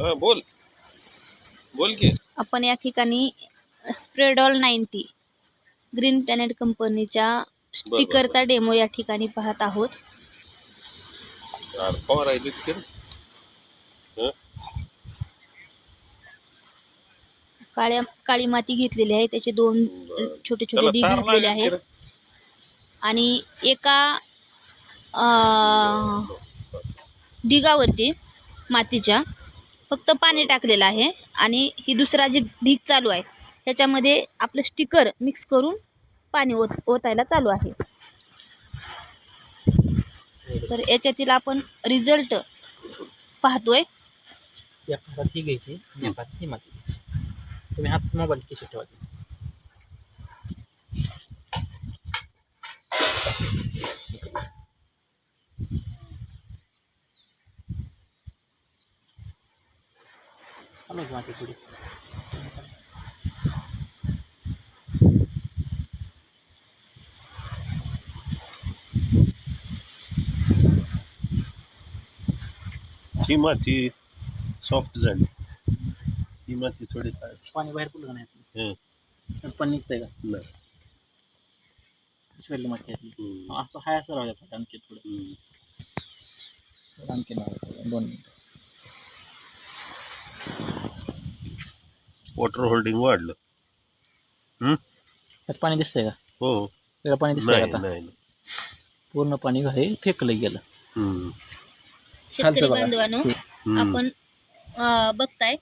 हा बोल. बोल की. आपण या ठिकाणी स्प्रेडॉल नाईन्टी ग्रीन प्लॅनेट कंपनीच्या स्टिकरचा डेमो या ठिकाणी पाहत आहोत. यार? काळ्या काळी माती घेतलेली आहे. त्याचे दोन बरं. छोटे छोटे त्याला ढीग तार घातलेले लागेल आहेत. की? आणि एका अं, ढिगावरती मातीच्या फक्त पाणी टाकलेलं आहे आणि ही दुसरा जी ढीग चालू आहे ह्याच्यामध्ये आपलं स्टिकर मिक्स करून पाणी ओत ओतायला चालू आहे. तर याच्यातील आपण रिझल्ट पाहतोय. घ्यायची तुम्ही हात मोबाईल ठेवा हलवायची माती थोडी ही माती सॉफ्ट झाली ही माती थोडी काय पाणी बाहेर पडलं का नाही हं. त्यात पाणी निघतंय का नाही. शिवायला माती आहे हम्म. असं हाय असं राहू द्या आणखी थोडं हम्म. आणखी नाही दोन मिनिटं वॉटर होल्डिंग वाढलं हं? त्यात पाणी दिसतंय का हो त्याला पाणी दिसतंय नाही का आता नाही नाही. पूर्ण पाणी हे फेकलं गेलं हम्म. शेतकरी बघा. बांधवांनो हम्म. आपण अं, बघताय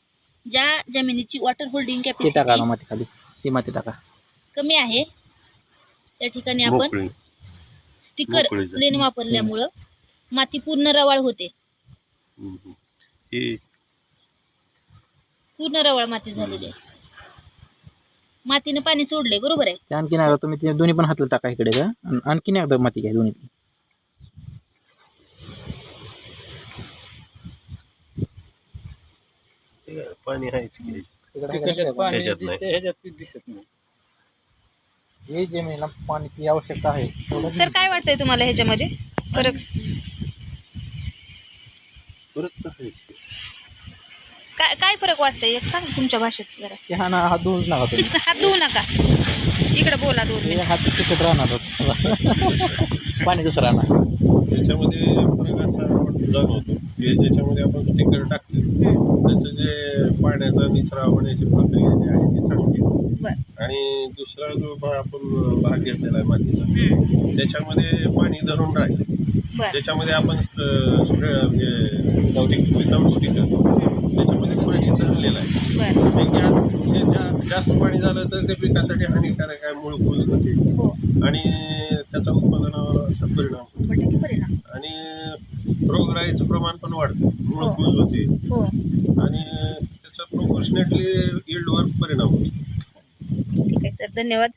ज्या जमिनीची वॉटर होल्डिंग ते टाका कॅपॅसिटी माती खाली ती माती टाका कमी आहे त्या ठिकाणी आपण मोकळी स्टिकर मोकळी जागा. प्लेन वापरल्यामुळं माती पूर्ण रवाळ होते हम्म. ही पूर्ण रवाळ माती झालेली आहे. मातीनं पाणी सोडले बरोबर आहे? ते आणखीन एकदा तुम्ही ते दोन्ही पण हातला टाका इकडे का आणि आणखीन एकदा माती घ्या दोन्ही हे पाणी आहेच की ह्याच्यात नाही. दिसत नाही. हे जमिनीला पाण्याची आवश्यकता आहे तेवढं सर काय वाटतंय तुम्हाला ह्याच्यामध्ये? फरक? परत तर आहेच की. काय काय फरक वाटतंय? एक सांग तुमच्या भाषेत जरा. ते हा ना हात धुवूच नका तुम्ही. हात धुवू नका. इकडे बोला दोन हे हात तिकट राहणार. पाणी कसं राहणार? त्याच्यामध्ये फरक असा जाणवतो की ज्याच्यामध्ये आपण स्टिकर टाकले त्याचं जे पाण्याचा निचरा होण्याची प्रक्रिया जी आहे ती चांगली. आहे. बर. आणि दुसरा जो भाग आपण भाग घेतलेला आहे मातीचा. त्याच्यामध्ये पाणी धरून राहील. बर. त्याच्यामध्ये आपण अं, स्प्रे म्हणजे विदाऊट स्टिकर हम्म. त्याच्यामध्ये पाणी धरलेलं आहे बर. ते गॅस हे जा- जास्त पाणी झालं तर ते पिकासाठी हानिकारक आहे मूळ कुज होते हो. आणि त्याचा उत्पादनावर असा परिणाम आणि रोगराईचं प्रमाण पण वाढतं. मूळ हो. कुज होते हो. आणि त्याचा प्रोपोर्शनेटली इल्डवर परिणाम होतो. ठीक आहे सर. धन्यवाद.